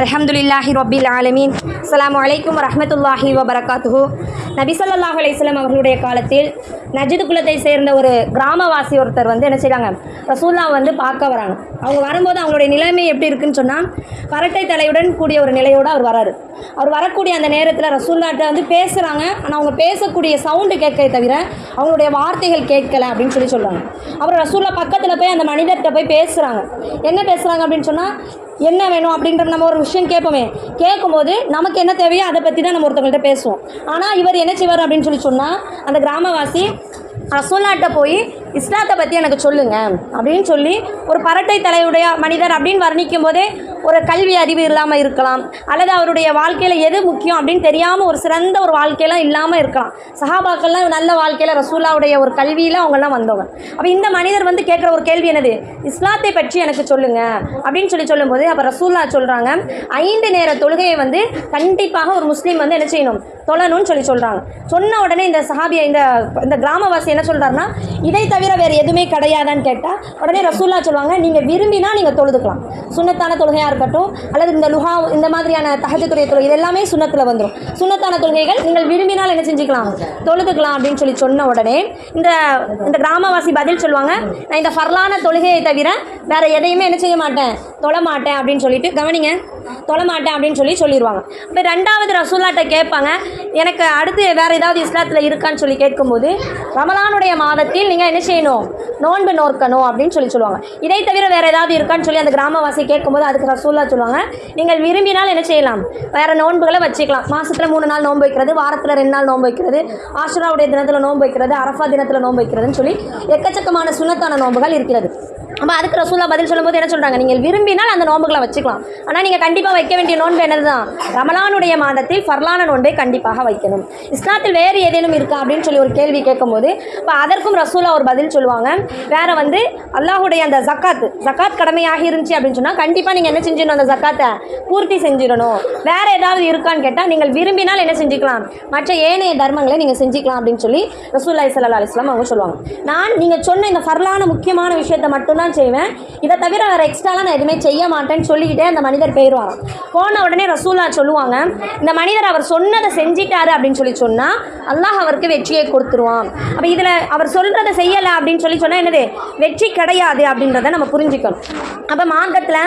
அலமதுல்லாஹி ரபில் ஆலமீன். அலாம் வலைக்கம் வரமத்துல்லாஹி வபரகாத்துஹு. நபி சொல்லாஹ் அலையம் அவர்களுடைய காலத்தில் நஜித் குலத்தை சேர்ந்த ஒரு கிராமவாசி ஒருத்தர் வந்து என்ன செய்கிறாங்க ரசூல்லா வந்து பார்க்க வராங்க. அவங்க வரும்போது அவங்களுடைய நிலைமை எப்படி இருக்குன்னு சொன்னால் பரட்டை தலையுடன் கூடிய ஒரு நிலையோடு அவர் வராரு. அவர் வரக்கூடிய அந்த நேரத்தில் ரசூல்லாட்ட வந்து பேசுகிறாங்க ஆனால் அவங்க பேசக்கூடிய சவுண்டு கேட்க தவிர அவங்களுடைய வார்த்தைகள் கேட்கலை அப்படின்னு சொல்லி சொல்கிறாங்க அப்புறம் ரசூல்லா பக்கத்தில் போய் அந்த மனிதர்கிட்ட போய் பேசுகிறாங்க என்ன பேசுகிறாங்க அப்படின்னு சொன்னால் என்ன வேணும் அப்படின்ற நம்ம ஒரு விஷயம் கேட்போமே. கேட்கும்போது நமக்கு என்ன தேவையோ அதை பற்றி தான் நம்ம ஒருத்தவங்கள்ட்ட பேசுவோம். ஆனால் இவர் என்ன செய்வார் அப்படின்னு சொல்லி சொன்னால் அந்த கிராமவாசி ரசூல்லாட்ட போய் இஸ்லாத்தை பற்றி எனக்கு சொல்லுங்கள் அப்படின்னு சொல்லி ஒரு பரட்டை தலையுடைய மனிதர் அப்படின்னு வர்ணிக்கும் போதே ஒரு கல்வி அறிவு இல்லாமல் இருக்கலாம். அல்லது அவருடைய வாழ்க்கையில் எது முக்கியம் அப்படின்னு தெரியாமல் ஒரு சிறந்த ஒரு வாழ்க்கையெல்லாம் இல்லாமல் இருக்கலாம். சஹாபாக்கள்லாம் நல்ல வாழ்க்கையில் ரசூல்லாவுடைய ஒரு கல்வியில் அவங்கெல்லாம் வந்தவங்க. அப்போ இந்த மனிதர் வந்து கேட்குற ஒரு கேள்வி என்னது? இஸ்லாத்தை பற்றி எனக்கு சொல்லுங்கள் அப்படின்னு சொல்லி சொல்லும்போது அப்போ ரசூல்லா சொல்கிறாங்க ஐந்து நேர தொழுகையை வந்து கண்டிப்பாக ஒரு முஸ்லீம் வந்து என்ன செய்யணும்? தொழணும்னு சொல்லி சொல்கிறாங்க சொன்ன உடனே இந்த சஹாபியை இந்த இந்த கிராமவாசி என்ன சொல்கிறாருன்னா இதை தவிர வேறு எதுவுமே கிடையாதான்னு கேட்டால் உடனே ரசூல்லா சொல்லுவாங்க நீங்கள் விரும்பினா நீங்கள் தொழுதுக்கலாம். சுண்ணத்தான தொழுகையாக இருக்கட்டும் அல்லது இந்த லுஹா இந்த மாதிரியான தகத்துக்குரிய தொழில் இது எல்லாமே சுண்ணத்தில் வந்துடும் சுண்ணத்தான தொழுகைகள் நீங்கள் விரும்பினால் என்ன செஞ்சுக்கலாம்? தொழுதுக்கலாம் அப்படின்னு சொல்லி சொன்ன உடனே இந்த இந்த கிராமவாசி பதில் சொல்லுவாங்க நான் இந்த ஃபர்லான தொழுகையை தவிர வேறு எதையுமே என்ன செய்ய மாட்டேன்? தொழ மாட்டேன் அப்படின்னு சொல்லிட்டு கவனிங்க. தொழ மாட்டேன் அப்படின்னு சொல்லி சொல்லிடுவாங்க இப்போ ரெண்டாவது ரசூல்லாட்ட கேட்பாங்க எனக்கு அடுத்து வேறு ஏதாவது இஸ்லாத்தில் இருக்கான்னு சொல்லி கேட்கும்போது ரமலானுடைய மாதத்தில் நீங்கள் என்ன செய்யணும்? நோன்பு நோக்கணும் அப்படின்னு சொல்லி சொல்லுவாங்க. இதை தவிர வேறு ஏதாவது இருக்கான்னு சொல்லி அந்த கிராமவாசி கேட்கும்போது அதுக்கு ரசூல்லா சொல்லுவாங்க நீங்கள் விரும்பினால் என்ன செய்யலாம்? வேறு நோன்புகளை வச்சுக்கலாம். மாதத்தில் மூணு நாள் நோன்பு வைக்கிறது வாரத்தில் ரெண்டு நாள் நோன்பு வைக்கிறது ஆஷராவுடைய தினத்தில் நோன்பு வைக்கிறது அரஃபா தினத்தில் நோன்பு வைக்கிறதுன்னு சொல்லி எக்கச்சக்கமான சுனத்தான நோன்புகள் இருக்கிறது. அப்போ அதுக்கு ரசூலா பதில் சொல்லும்போது என்ன சொல்கிறாங்க நீங்கள் விரும்பினால் அந்த நோன்புகளை வச்சுக்கலாம். ஆனால் நீங்கள் கண்டிப்பாக வைக்க வேண்டிய நோன்பு என்னது தான் ரமலானுடைய மாதத்தில் ஃபர்லான நோன்பை கண்டிப்பாக வைக்கணும். இஸ்லாத்தில் வேறு ஏதேனும் இருக்கா அப்படின்னு சொல்லி ஒரு கேள்வி கேட்கும்போது இப்போ அதற்கும் ரசூலா ஒரு பதில் சொல்லுவாங்க. வேறு வந்து அல்லாஹுடைய அந்த ஜக்காத் ஜக்காத் கடமையாக இருந்துச்சு அப்படின்னு சொன்னால் கண்டிப்பாக நீங்கள் என்ன செஞ்சிடணும் அந்த ஜக்காத்தை? பூர்த்தி செஞ்சிடணும். வேறு ஏதாவது இருக்கான்னு கேட்டால் நீங்கள் விரும்பினால் என்ன செஞ்சுக்கலாம்? மற்ற ஏனைய தர்மங்களை நீங்கள் செஞ்சுக்கலாம் அப்படின்னு சொல்லி ரசூல்லாய் சல்லா அலிஸ்லாம் அவங்க சொல்லுவாங்க. நான் நீங்கள் சொன்ன இந்த ஃபர்லான முக்கியமான விஷயத்தை மட்டும்தான் செய்வேன். இதை தவிர வேறு எக்ஸ்ட்ராலாம் நான் எதுவுமே செய்ய மாட்டேன்னு சொல்லிக்கிட்டே அந்த மனிதர் போயிடுவாராம் போன உடனே ரசூலா சொல்லுவாங்க இந்த மனிதர் அவர் சொன்னதை செஞ்சிட்டாரு அப்படின்னு சொல்லி சொன்னால் அல்லாஹ் அவருக்கு வெற்றியை கொடுத்துருவான். அப்போ இதில் அவர் சொல்கிறத செய்யலை அப்படின்னு சொல்லி சொன்னால் என்னது? வெற்றி கிடையாது அப்படின்றத நம்ம புரிஞ்சுக்கணும். அப்போ மார்க்கத்தில்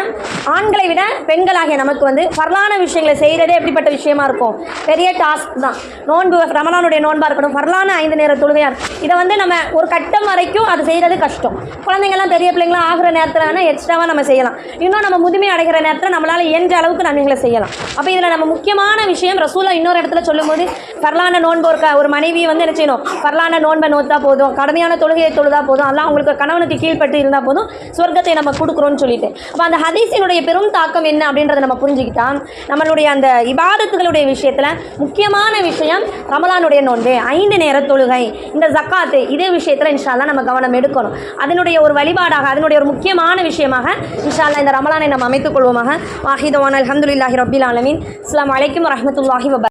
ஆண்களை விட பெண்களாகிய நமக்கு வந்து பரலான விஷயங்களை செய்கிறதே எப்படிப்பட்ட விஷயமா இருக்கும்? பெரிய டாஸ்க் தான். நோன்பு ரமலானுடைய நோன்பாக இருக்கணும் பரலான ஐந்து நேர தொழுகையாக இதை வந்து நம்ம ஒரு கட்டம் வரைக்கும் அது செய்கிறது கஷ்டம். குழந்தைங்கள்லாம் பெரிய பிள்ளைங்களாம் ஆகிற நேரத்தில் வேணால் எக்ஸ்ட்ராவாக நம்ம செய்யலாம். இன்னும் நம்ம முதுமை அடைகிற நேரத்தில் நம்மளால் இயன்ற அளவுக்கு நன்மைகளை செய்யலாம். அப்போ இதில் நம்ம முக்கியமான விஷயம் ரசூலா இன்னொரு இடத்துல சொல்லும்போது பரலான நோன்பு ஒரு க- ஒரு மனைவி வந்து என்ன செய்யணும்? பரலான நோன்பை நோத்தா போதும். கடமையான தொழுகையை தொழுதா போதும். அதெல்லாம் அவங்களுக்கு கணவனுக்கு கீழ்ப்பட்டு இருந்தால் போதும். சொர்க்கத்தை நம்ம கொடுக்குறோம்னு சொல்லிட்டு. அப்போ அந்த ஹதீஸினுடைய பெரும் தாக்கம் என்ன அப்படின்றத நம்ம புரிஞ்சுக்கிட்டா நம்மளுடைய அந்த இபாதத்துகளுடைய விஷயத்தில் முக்கியமான விஷயம் ரமலானுடைய நோன்பு. ஐந்து நேர தொழுகை. இந்த ஜக்காத்து இதே விஷயத்தில் இன்ஷால்லாம் நம்ம கவனம் எடுக்கணும். அதனுடைய ஒரு வழிபாடாக அதனுடைய ஒரு முக்கியமான விஷயமாக இன்ஷால்லா இந்த ரமலானை நம்ம அமைத்துக் கொள்வோமாக. வாஹிதவான் அலமதுல்லாஹி ரபில் ஆலமின். அஸ்ஸலாமு வலைக்கம் வரமத்துல்லாஹி வப